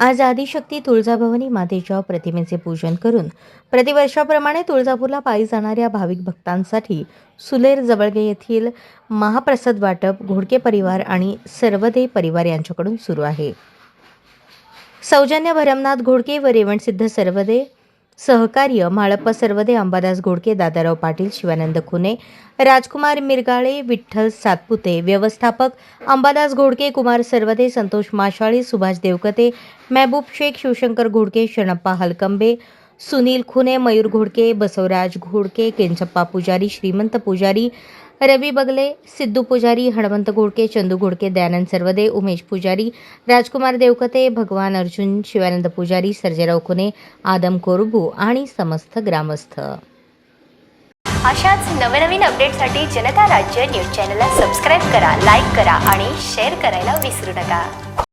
आज आदिशक्ती तुळजाभवानी मातेच्या प्रतिमेचे पूजन करून प्रतिवर्षाप्रमाणे तुळजापूरला पायी जाणाऱ्या भाविक भक्तांसाठी सुलेर जवळगे येथील महाप्रसाद वाटप घोडके परिवार आणि सर्वदे परिवार यांच्याकडून सुरू आहे. सौजन्य भरमनाथ घोडके व रेवणसिद्ध सर्वदे सहकार्य माळप्पा सर्वदे अंबादास घोडके दादाराव पाटील शिवानंद खुने राजकुमार मिरगाळे विठ्ठल सातपुते व्यवस्थापक अंबादास घोडके कुमार सर्वदे संतोष माशाळी सुभाष देवकते महबूब शेख शिवशंकर घोडके शणप्पा हलकंबे सुनील खुने मयूर घोडके बसवराज घोडके केंचप्पा पुजारी श्रीमंत पुजारी रवी बगले सिद्धू पुजारी हणवंत घोडके चंदू घोडके दयानंद सर्वदे उमेश पुजारी राजकुमार देवकते भगवान अर्जुन शिवानंद पुजारी सर्जेराव खुने आदम कोरबू आणि समस्त ग्रामस्थ. अशाच नवनवीन अपडेटसाठी जनता राज्य न्यूज चॅनलला सबस्क्राईब करा लाईक करा आणि शेअर करायला विसरू नका.